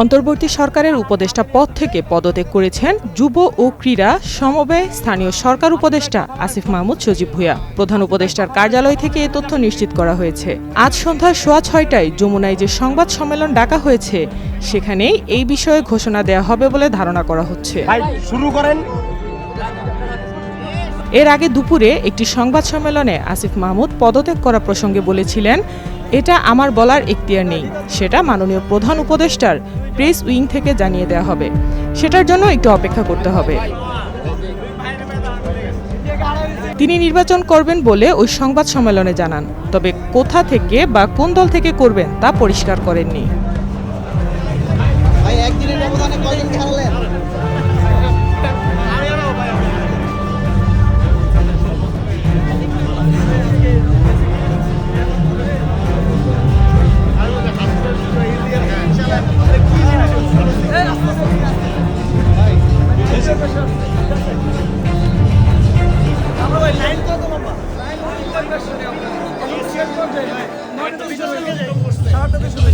অন্তর্বর্তী সরকারের উপদেষ্টা পদ থেকে পদত্যাগ করেছেন যুব ও ক্রীড়া সমবায় স্থানীয় সরকার উপদেষ্টা আসিফ মাহমুদ সজীব ভুঁইয়া। প্রধান উপদেষ্টার কার্যালয় থেকে এ তথ্য নিশ্চিত করা হয়েছে। আজ সন্ধ্যা সোয়া ছয়টায় যমুনায় যে সংবাদ সম্মেলন ডাকা হয়েছে, সেখানেই এই বিষয়ে ঘোষণা দেওয়া হবে বলে ধারণা করা হচ্ছে। শুরু করেন। এর আগে দুপুরে একটি সংবাদ সম্মেলনে আসিফ মাহমুদ পদত্যাগ করা প্রসঙ্গে বলেছিলেন, এটা আমার বলার এখতিয়ার নেই। সেটা মাননীয় প্রধান উপদেষ্টার প্রেস উইং থেকে জানিয়ে দেওয়া হবে। সেটার জন্য একটু অপেক্ষা করতে হবে। তিনি নির্বাচন করবেন বলে ওই সংবাদ সম্মেলনে জানান। তবে কোথা থেকে বা কোন দল থেকে করবেন তা পরিষ্কার করেননি। সারাটা দেশে